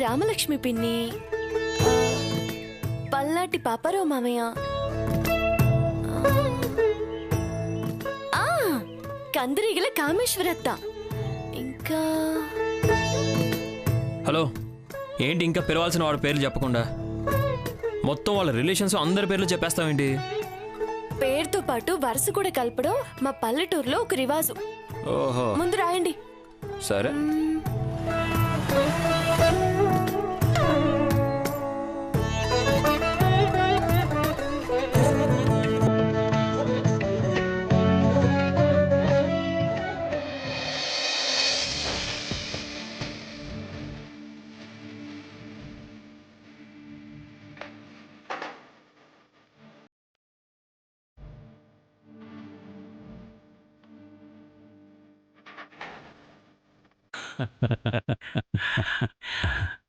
రామలక్ష్మి పిన్ని. పల్నాటి పాపారావు మామయ్య. ఆ, కందిరీగల కామేశ్వరత్త. ఇంకా హలో ఏంటి ఇంకా పిలవాల్సిన వాడి పేర్లు చెప్పకుండా? మొత్తం వాళ్ళ రిలేషన్స్ అందరి పేర్లు చెప్పేస్తావేంటి? పేరుతో పాటు వరుస కూడా కలపడం మా పల్లెటూరులో ఒక రివాజు. ఓహో. ముందు రాయండి. సరే.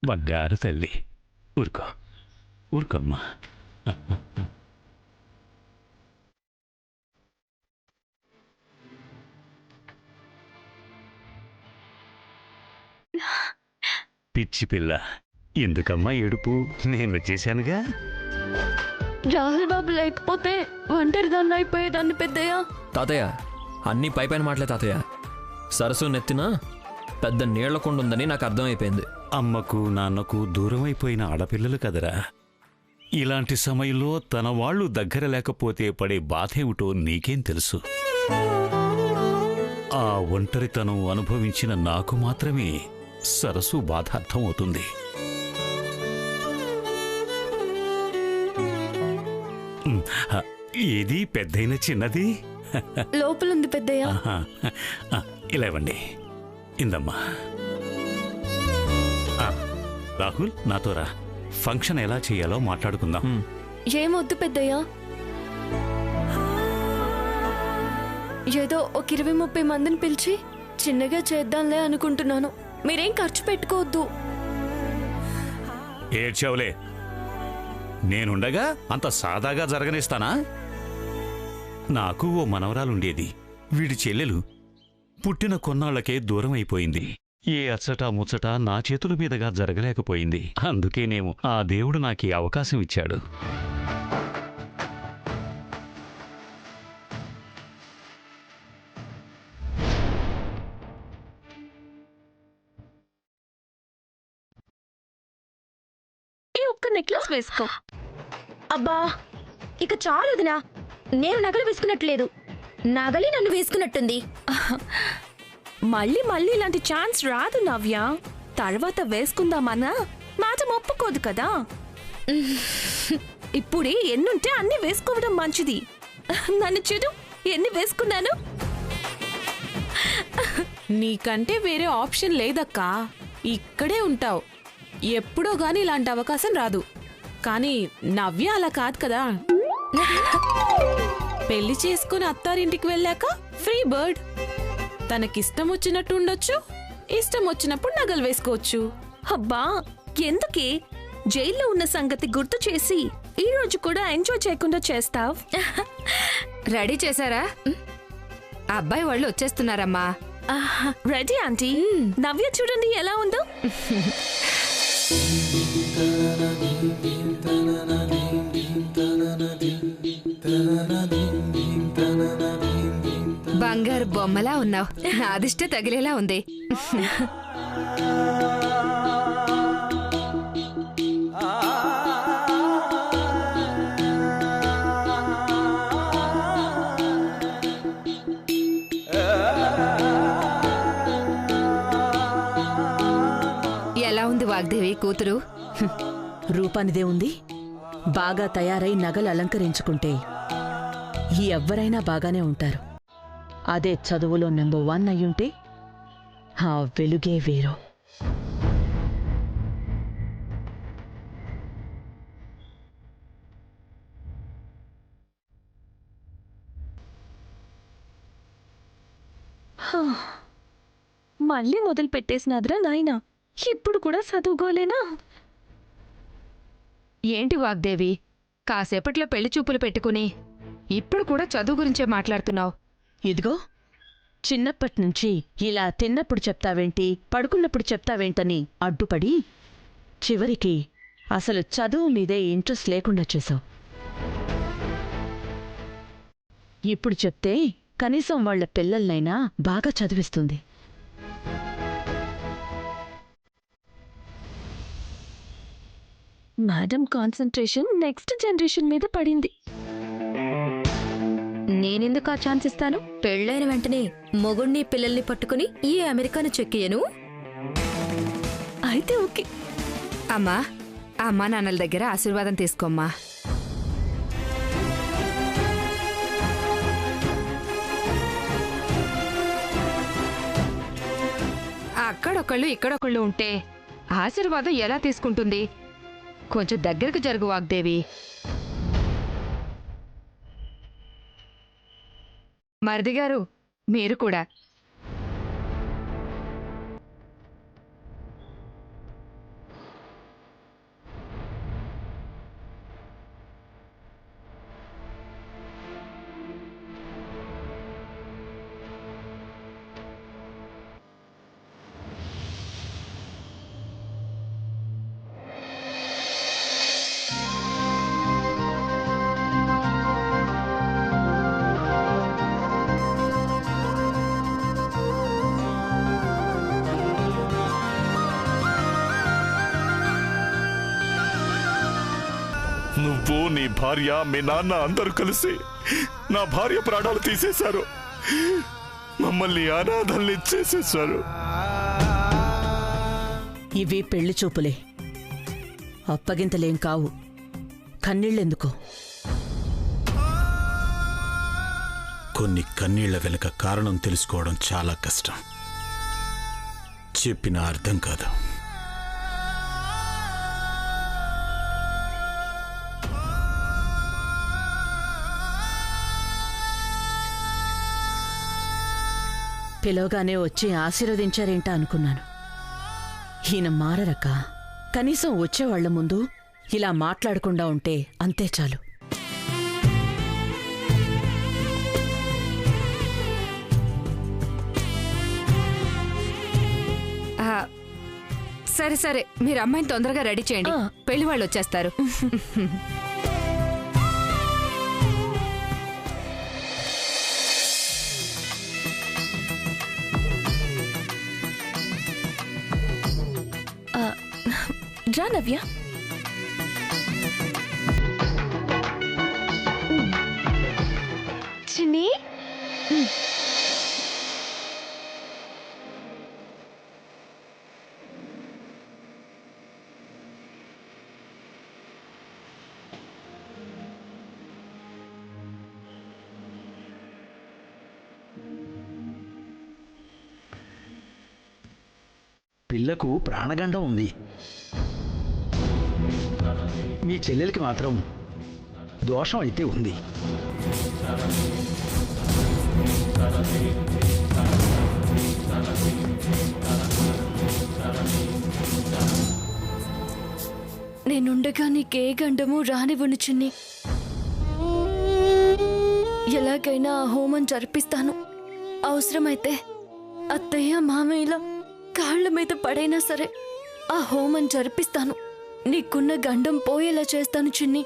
బంగారు తల్లి. ఊరుకో. ఊరుకోమ్మా. పిచ్చి పిల్ల. ఎందుకమ్మా ఏడుపు? నేను వచ్చేసానుగా రాహుల్ బాబు లేకపోతే ఒంటరిదాన్ని అయిపోయేదాన్ని పెద్దయ్య. తాతయ్య అన్నీ పై పైన మాటలే తాతయ్య. సరస్సు నెత్తిన పెద్ద నీళ్ళ కుండ ఉందని నాకు అర్థమైపోయింది. అమ్మకు నాన్నకు దూరమైపోయిన ఆడపిల్లలు కదరా. ఇలాంటి సమయంలో తన వాళ్ళు దగ్గర లేకపోతే పడే బాధేమిటో నీకేం తెలుసు? ఆ ఒంటరితనం అనుభవించిన నాకు మాత్రమే సరస్సు బాధ అర్థమవుతుంది ఏది పెద్దయిన చిన్నది? లోపలుంది పెద్దయ్య. ఇలా ఇవ్వండి. ఇందమ్మా. ఆ, రాహుల్ నాతో రా. ఫంక్షన్ ఎలా చేయాలో మాట్లాడుకుందాం. ఏమొద్దు పెద్దయ్య. ఏదో ఒక ఇరవై ముప్పై మందిని పిలిచి చిన్నగా చేద్దాంలే అనుకుంటున్నాను. మీరేం ఖర్చు పెట్టుకోవద్దు. ఏడ్చావులే. నేనుండగా అంత సాదాగా జరగనిస్తానా? నాకు ఓ మనవరాలుండేది. వీడి చెల్లెలు పుట్టిన కొన్నాళ్ళకే దూరం అయిపోయింది. ఏ అచ్చట ముచ్చట నా చేతుల మీదుగా జరగలేకపోయింది. అందుకేనేమో ఆ దేవుడు నాకు అవకాశం ఇచ్చాడు. ఒక్క నెక్లెస్ వేసుకో. అబ్బా ఇక చాలు వదినా నేను నగలు వేసుకున్నట్లేదు నగలి నన్ను వేసుకున్నట్టుంది. మళ్ళీ మళ్ళీ ఇలాంటి ఛాన్స్ రాదు నవ్య. తర్వాత వేసుకుందామన్నా మాట ఒప్పుకోదు కదా. ఇప్పుడే ఎన్నుంటే అన్ని వేసుకోవడం మంచిది. నన్ను చూడు ఎన్ని వేసుకున్నాను. నీకంటే వేరే ఆప్షన్ లేదక్కా. ఇక్కడే ఉంటావు. ఎప్పుడో గాని ఇలాంటి అవకాశం రాదు. కానీ నవ్య అలా కాదు కదా. పెళ్ళి చేసుకుని అత్తారింటికి వెళ్ళాక ఫ్రీ బర్డ్. తనకిష్టం వచ్చినట్టు ఉండొచ్చు ఇష్టం వచ్చినప్పుడు నగలు వేసుకోవచ్చు. అబ్బా ఎందుకే? జైల్లో ఉన్న సంగతి గుర్తు చేసి ఈ రోజు కూడా ఎంజాయ్ చేయకుండా చేస్తావ్? రెడీ చేశారా? అబ్బాయి వాళ్ళు వచ్చేస్తున్నారమ్మా. Ready aunty. నవ్య చూడండి ఎలా ఉందో. బొమ్మలా ఉన్నావు. నా అదిష్ట తగిలేలా ఉంది. ఎలా ఉంది వాగ్దేవి కూతురు? రూపానిదే ఉంది. బాగా తయారై నగలు అలంకరించుకుంటే ఎవ్వరైనా బాగానే ఉంటారు. అదే చదువులో నెంబర్ వన్ అయ్యుంటే ఆ వెలుగే వేరు. మళ్ళీ మొదలు పెట్టేసినాదిరా నాయనా? ఇప్పుడు కూడా చదువుకోలేనా? ఏంటి వాగ్దేవి? కాసేపట్లో పెళ్ళి చూపులు పెట్టుకుని ఇప్పుడు కూడా చదువు గురించే మాట్లాడుతున్నావు. ఇదిగో చిన్నప్పటి నుంచి ఇలా తిన్నప్పుడు చెప్తావేంటి పడుకున్నప్పుడు చెప్తావేంటని అడ్డుపడి చివరికి అసలు చదువు మీదే ఇంట్రెస్ట్ లేకుండా చేశావు. ఇప్పుడు చెప్తే కనీసం వాళ్ళ పిల్లల్నైనా బాగా చదివిస్తుంది. మేడం కాన్సన్ట్రేషన్ నెక్స్ట్ జనరేషన్ మీద పడింది. నేనెందుకు ఆ ఛాన్స్ ఇస్తాను? పెళ్ళైన వెంటనే మొగుణ్ణి పిల్లల్ని పట్టుకుని ఈ అమెరికాను చెక్కియను అయితే ఓకే. అమ్మా అమ్మా నాన్నల దగ్గర ఆశీర్వాదం తీసుకోమ్మా. అక్కడొకళ్ళు ఇక్కడొకళ్ళు ఉంటే ఆశీర్వాదం ఎలా తీసుకుంటుంది? కొంచెం దగ్గరకు జరుగు వాగ్దేవి. మరిది గారు మీరు కూడా. నువ్వు నీ భార్య మీ నాన్న అందరూ కలిసి నా భార్య ప్రాణాలు తీసేశారు. మమ్మల్ని అనాథల్ని చేసేశారు. ఇవి పెళ్ళి చూపులే. అప్పగింతలేం కావు. కన్నీళ్ళెందుకో? కొన్ని కన్నీళ్ళ వెనుక కారణం తెలుసుకోవడం చాలా కష్టం. చెప్పిన అర్థం కాదు. పిలవగానే వచ్చి ఆశీర్వదించారేంటా అనుకున్నాను. ఈయన మారరక్క కనీసం వచ్చేవాళ్ళ ముందు ఇలా మాట్లాడకుండా ఉంటే అంతే చాలు. సరే సరే మీరు అమ్మాయిని తొందరగా రెడీ చేయండి. పెళ్ళి వాళ్ళు వచ్చేస్తారు. రా నవ్య చిన్ని పిల్లకు ప్రాణగండం ఉంది. మీ చెల్లెలకి మాత్రం దోషం అయితే ఉంది. నేనుండగా నీకే గండము రానివ్వను చిన్ని ఎలాగైనా ఆ హోమం జరిపిస్తాను. అవసరమైతే అత్తయ్య మామయ్యల కాళ్ళ మీద పడైనా సరే ఆ హోమం జరిపిస్తాను. నీకున్న గండం పోయేలా చేస్తాను చిన్ని.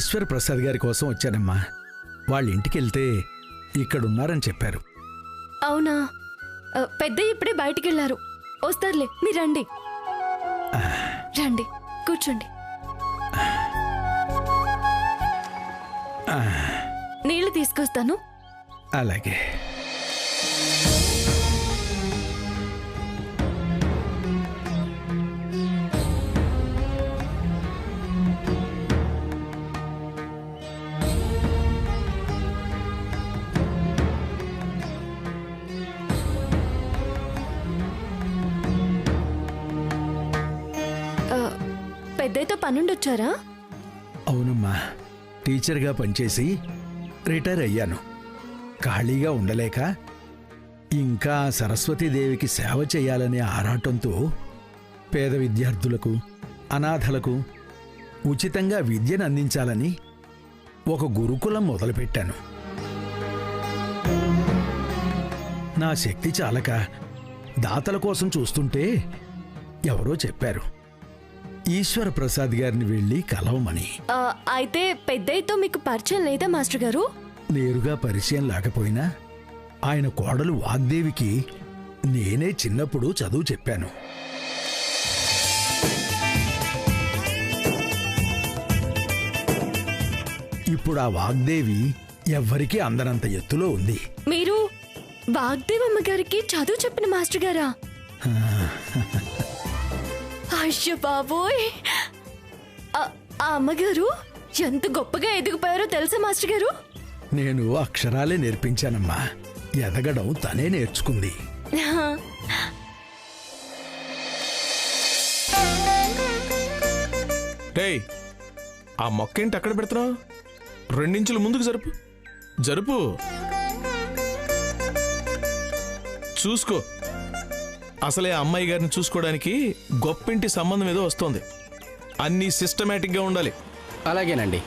ఈశ్వర్ ప్రసాద్ గారి కోసం వచ్చానమ్మా. వాళ్ళ ఇంటికి వెళ్తే ఇక్కడున్నారని చెప్పారు. అవునా? ఆ, పెద్దయ్య ఇప్పుడే బయటికి వెళ్ళారు వస్తారులే మీరు రండి. రండి కూర్చోండి. నీళ్ళు తీసుకొస్తాను. అలాగే. పెద్దయితో పనుండొచ్చారా? అవునమ్మా టీచర్గా పనిచేసి రిటైర్ అయ్యాను. ఖాళీగా ఉండలేక ఇంకా సరస్వతీదేవికి సేవ చేయాలనే ఆరాటంతో పేద విద్యార్థులకు అనాథలకు ఉచితంగా విద్యను అందించాలని ఒక గురుకులం మొదలుపెట్టాను. నా శక్తి చాలక దాతల కోసం చూస్తుంటే ఎవరో చెప్పారు. ఈశ్వర ప్రసాద్ గారిని వెళ్ళి కలవమని. ఆ, అయితే పెద్దయితో మీకు పరిచయం లేదా మాస్టర్ గారు? నేరుగా పరిచయం లేకపోయినా ఆయన కోడలు వాగ్దేవికి నేనే చిన్నప్పుడు చదువు చెప్పాను. ఇప్పుడు ఆ వాగ్దేవి ఎవ్వరికీ అందనంత ఎత్తులో ఉంది. మీరు వాగ్దేవమ్మ గారికి చదువు చెప్పిన మాస్టర్ గారా? అయ్యో బాబోయ్! ఆ ఆ అమ్మగారు ఎంత గొప్పగా ఎదిగిపోయారో తెలుసా మాస్టర్ గారు? నేను అక్షరాలే నేర్పించానమ్మా. ఎదగడం తనే నేర్చుకుంది. రేయ్ ఆ మొక్క ఏంటి అక్కడ పెడుతున్నావు? రెండించులు ముందుకు జరుపు. జరుపు. చూసుకో. అసలే అమ్మాయి గారిని చూసుకోవడానికి గొప్పింటి సంబంధం ఏదో వస్తోంది. అన్నీ సిస్టమేటిక్గా ఉండాలి. అలాగేనండి.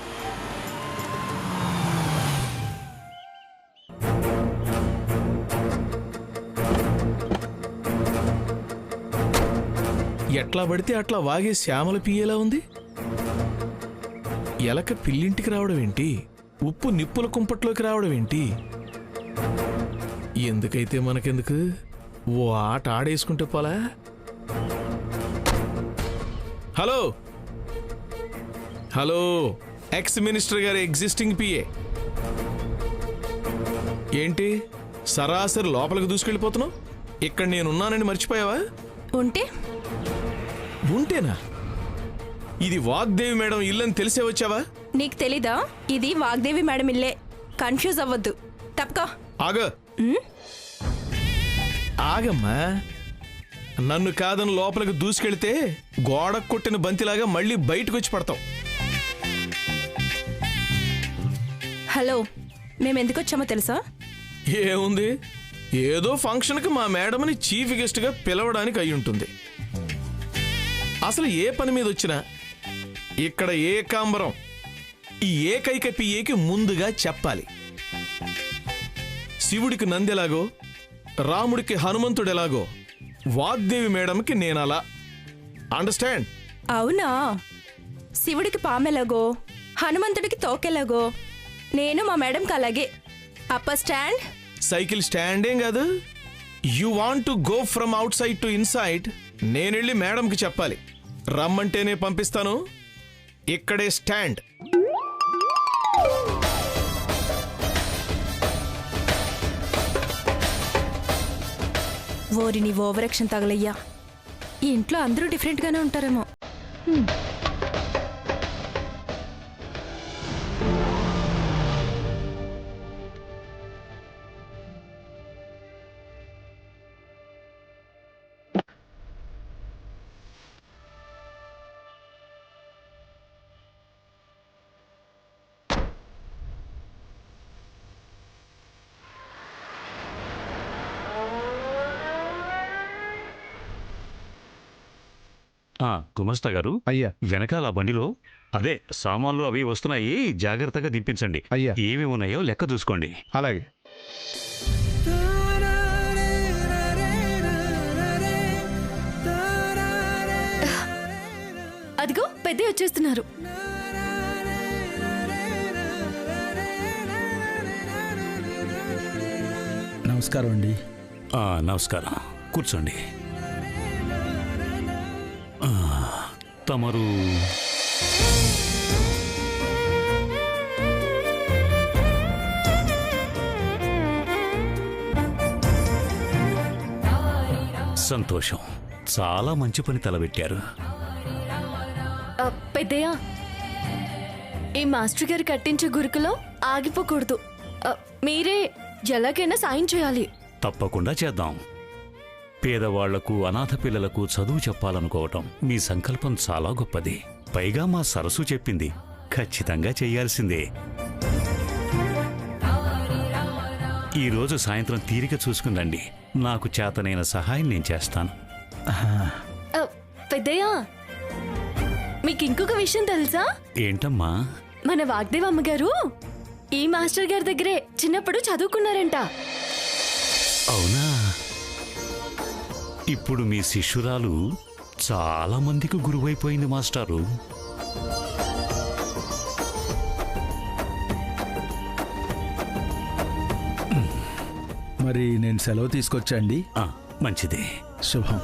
ఎట్లా పడితే అట్లా వాగే శ్యామల పియ్యేలా ఉంది? ఎలక పిల్లింటికి రావడం ఏంటి? ఉప్పు నిప్పుల కుంపట్లోకి రావడం ఏంటి? ఎందుకైతే మనకెందుకు? ఓ ఆట ఆడేసుకుంటే పోలా? హలో. హలో. ఎక్స్ మినిస్టర్ గారి ఎగ్జిస్టింగ్ పిఏ ఏంటి? సరాసరి లోపలికి దూసుకెళ్ళిపోతున్నావు? ఇక్కడ నేనున్నానని మర్చిపోయావా? ఉంటే? ఉంటేనా? ఇది వాగ్దేవి మేడం ఇల్లని తెలిసే వచ్చావా? నీకు తెలీదా? ఇది వాగ్దేవి మేడం ఇల్లే. కన్ఫ్యూజ్ అవ్వద్దు. తప్పకా. ఆగ. ఆగమ్మా. నన్ను కాదని లోపలికి దూసుకెళ్తే గోడ కొట్టిన బంతిలాగా మళ్ళీ బయటకు వచ్చి పడతావు. హలో మేము ఎందుకు వచ్చామో తెలుసా? ఏముంది? ఏదో ఫంక్షన్కి మా మేడంని చీఫ్ గెస్ట్గా పిలవడానికి అయి ఉంటుంది అసలు ఏ పని మీద వచ్చినా ఇక్కడ ఏ కాంబరం ఈ ఏకైక పిఏకి ముందుగా చెప్పాలి. శివుడికి నందెలాగో రాముడికి హనుమంతుడెలాగో వాగ్దేవి మేడంకి నేనలా. అండర్స్టాండ్? అవునా? శివుడికి పామెలాగో? హనుమంతుడికి తోకెలాగో? నేను మా మేడంకి అలాగే. Upper stand? సైకిల్ స్టాండేం కాదు. You want to go from outside to inside నేనెళ్ళి మేడంకి చెప్పాలి. రమ్మంటేనే పంపిస్తాను. ఇక్కడే స్టాండ్. ఓరి నీ ఓవర్ ఓవరాక్షన్ తగలయ్యా. ఈ ఇంట్లో అందరూ డిఫరెంట్గానే ఉంటారేమో. గుమస్తా గారు అయ్యా. వెనకాల ఆ బండిలో అదే సామాన్లు అవి వస్తున్నాయి జాగ్రత్తగా దింపించండి. అయ్యా. ఏమి ఉన్నాయో లెక్క చూసుకోండి. అలాగే. అదిగో పెద్ద వచ్చేస్తున్నారు. నమస్కారం అండి. ఆ, నమస్కారం. కూర్చోండి. తమరు. సంతోషం. చాలా మంచి పని తలబెట్టారు. ఆ, పెద్దయ్య ఈ మాస్టర్ గారు కట్టించే గురుకులో ఆగిపోకూడదు. ఆ, మీరే ఎలాగైనా సాయం చేయాలి? తప్పకుండా చేద్దాం. పేదవాళ్ళకు అనాథ పిల్లలకు చదువు చెప్పాలనుకోవటం మీ సంకల్పం చాలా గొప్పది. పైగా మా సరస్సు చెప్పింది. ఖచ్చితంగా చేయాల్సిందే. ఈరోజు సాయంత్రం తీరిక చూసుకుందండి. నాకు చేతనైన సహాయం నేను చేస్తాను. పెద్దయ్య. మీకు ఇంకొక విషయం తెలుసా? ఏంటమ్మా? మన వాగ్దేవ్ అమ్మగారు ఈ మాస్టర్ గారి దగ్గరే చిన్నప్పుడు చదువుకున్నారంట. అవునా? ఇప్పుడు మీ శిష్యురాలు చాలా మందికి గురువైపోయింది మాస్టారు. మరి నేను సెలవు తీసుకొచ్చా అండి? మంచిది. శుభం.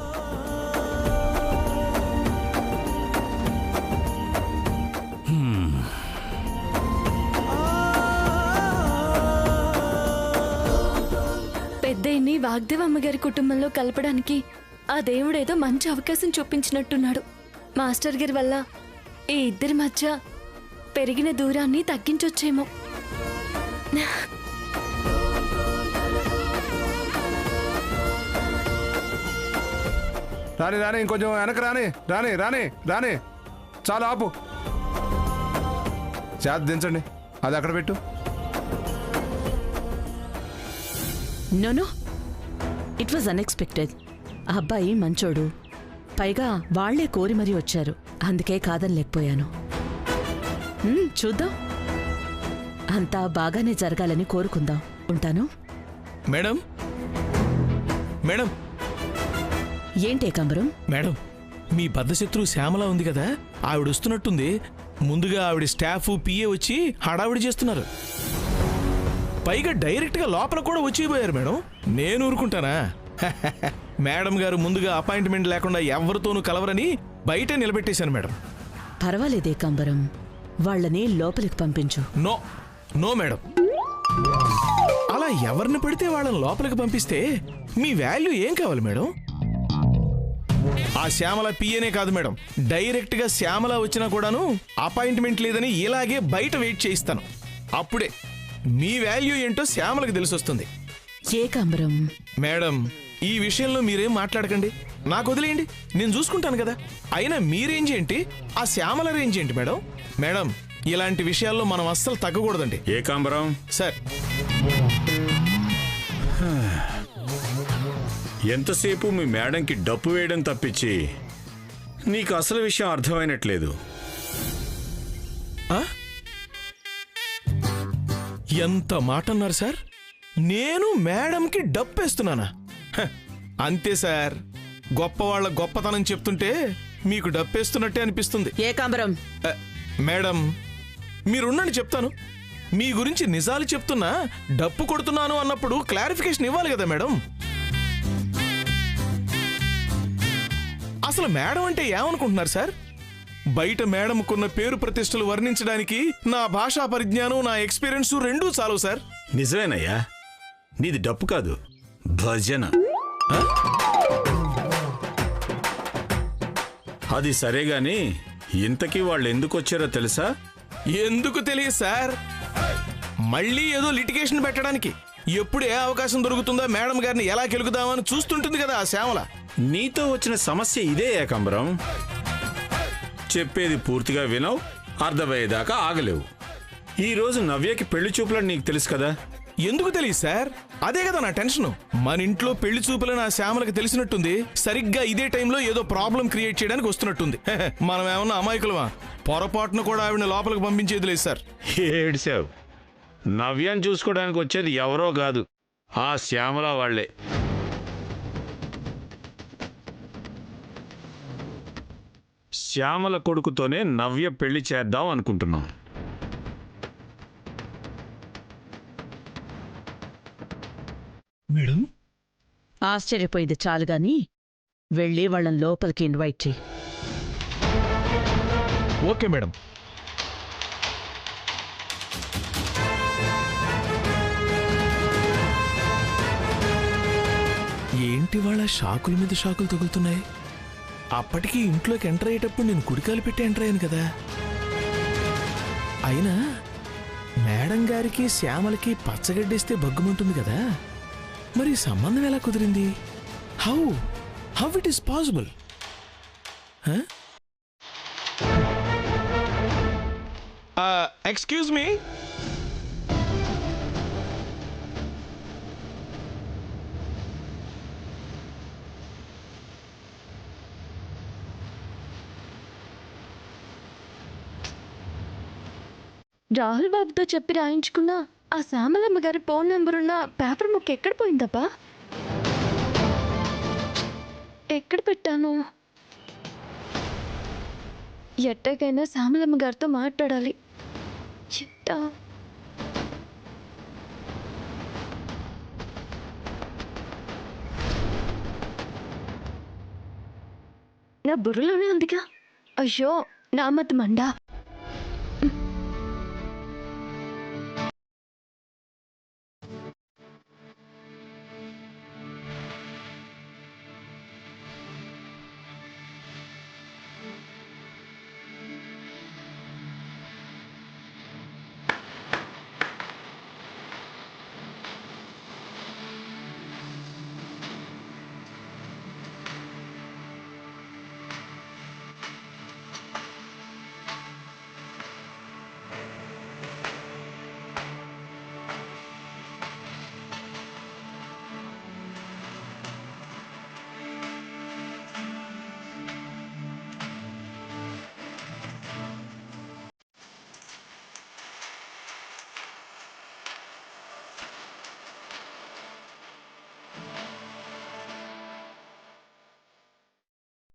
వాగ్దేవ్ అమ్మగారి కుటుంబంలో కలపడానికి ఆ దేవుడేదో మంచి అవకాశం చూపించినట్టున్నాడు. మాస్టర్ గారి వల్ల ఈ ఇద్దరి మధ్య పెరిగిన దూరాన్ని తగ్గించొచ్చేమో. రాని రాని ఇంకొంచెం వెనక రాని రాని రాని రాని. చాలా ఆపు. చేత దించండి. అది అక్కడ పెట్టు. నోనో ఇట్ వాజ్ అన్ఎక్స్పెక్టెడ్ ఆ అబ్బాయి మంచోడు. పైగా వాళ్ళే కోరి మరీ వచ్చారు. అందుకే కాదనలేకపోయాను హ్మ్, చూద్దాం. అంతా బాగానే జరగాలని కోరుకుందాం. ఉంటాను? మేడం? మేడం? ఏంటే కంబరం? మేడం మీ బద్ధశత్రువు శ్యామల ఉంది కదా? ఆవిడ వస్తున్నట్టుంది ముందుగా ఆవిడ స్టాఫ్ పిఏ వచ్చి హడావిడి చేస్తున్నారు. పైగా డైరెక్ట్గా లోపల కూడా వచ్చిపోయారు మేడం. నేను ఊరుకుంటానా? మేడం గారు ముందుగా అపాయింట్మెంట్ లేకుండా ఎవరితోనూ కలవరని బయటే నిలబెట్టేశాను మేడం. పర్వాలేదే కంబరం. వాళ్ళని లోపలికి పంపించు. No no madam. అలా ఎవరిని పడితే వాళ్ళని లోపలికి పంపిస్తే మీ వాల్యూ ఏం కావాలి మేడం? ఆ శ్యామల పిఏనే కాదు మేడం. డైరెక్ట్గా శ్యామల వచ్చినా కూడాను అపాయింట్మెంట్ లేదని ఇలాగే బయట వెయిట్ చేయిస్తాను. అప్పుడే. మీ వాల్యూ ఏంటో శ్యామలకు తెలిసొస్తుంది. ఏ కంబరం మేడం ఈ విషయంలో మీరేం మాట్లాడకండి. నాకు వదిలేయండి. నేను చూసుకుంటాను కదా. అయినా మీ రేంజ్ ఏంటి? ఆ శ్యామల రేంజ్ ఏంటి మేడం? మేడం ఇలాంటి విషయాల్లో మనం అస్సలు తగ్గకూడదండి. ఏకాంబరం? సార్. ఎంతసేపు మీ మేడంకి డప్పు వేయడం తప్పించి నీకు అసలు విషయం అర్థమైనట్లేదు. ఆ? ఎంత మాట అన్నారు సార్? నేను మేడంకి డప్పేస్తున్నానా? హ, అంతే సార్. గొప్పవాళ్ళ గొప్పతనం చెప్తుంటే మీకు డప్పేస్తున్నట్టే అనిపిస్తుంది. ఏ కంబరం? అ, మేడం మీరుండండి చెప్తాను. మీ గురించి నిజాలు చెప్తున్నా డప్పు కొడుతున్నాను అన్నప్పుడు క్లారిఫికేషన్ ఇవ్వాలి కదా మేడం. అసలు మేడం అంటే ఏమనుకుంటున్నారు సార్? బయట మేడంకున్న పేరు ప్రతిష్టలు వర్ణించడానికి నా భాషా పరిజ్ఞానం నా ఎక్స్పీరియన్స్ రెండూ చాలు సార్. నిజమేనయ్యా. నీది డప్పు కాదు భజన. అది సరే గాని ఇంతకీ వాళ్ళు ఎందుకు వచ్చారో తెలుసా? ఎందుకు తెలియదు సార్. మళ్ళీ ఏదో లిటిగేషన్ పెట్టడానికి. ఎప్పుడు ఏ అవకాశం దొరుకుతుందో మేడం గారిని ఎలా గెలుకుదామని చూస్తుంటుంది కదా ఆ శ్యామల. నీతో వచ్చిన సమస్య ఇదే ఏకాంబరం. చెప్పేది పూర్తిగా వినవు అర్థమయ్యేదాకా ఆగలేవు. ఈ రోజు నవ్యకి పెళ్ళి చూపులని నీకు తెలుసు కదా? ఎందుకు తెలియదు సార్? అదే కదా నా టెన్షన్. మన ఇంట్లో పెళ్ళి చూపులు నా శ్యామలకు తెలిసినట్టుంది. సరిగ్గా ఇదే టైంలో ఏదో ప్రాబ్లం క్రియేట్ చేయడానికి వస్తున్నట్టుంది. మనం ఏమన్నా అమాయకులమా? పొరపాటును కూడా ఆవిడ లోపలికి పంపించేది లేదు సార్. ఏడ్చావు? నవ్యాన్ని చూసుకోవడానికి వచ్చేది ఎవరో కాదు. ఆ శ్యామల వాళ్ళే శ్యామల కొడుకుతోనే నవ్య పెళ్ళి చేద్దాం అనుకుంటున్నాం. మేడం? ఆశ్చర్యపోయింది చాలు గాని వెళ్ళి వాళ్ళని లోపలికి ఇన్వైట్ చెయ్యి. Okay madam. ఏంటి వాళ్ళ షాకుల మీద షాకులు తగులుతున్నాయి? అప్పటికి ఇంట్లోకి ఎంటర్ అయ్యేటప్పుడు నేను కుడికాలు పెట్టి ఎంటర్ అయ్యాను కదా. అయినా మేడం గారికి శ్యామలకి పచ్చగడ్డేస్తే బగ్గుమంటుంది కదా. మరి సంబంధం ఎలా కుదిరింది? How how it is possible excuse me Rahul బాబుతో చెప్పి రాయించుకున్నా ఆ శ్యామలమ్మ గారి ఫోన్ నెంబర్ ఉన్న పేపర్ ముక్క ఎక్కడ పోయిందబ్బా? ఎక్కడ పెట్టాను? ఎట్టకైనా శ్యామలమ్మ గారితో మాట్లాడాలి. చెప్తా నా బుర్రలోనే ఉందిగా. అయ్యో నా మతి మండా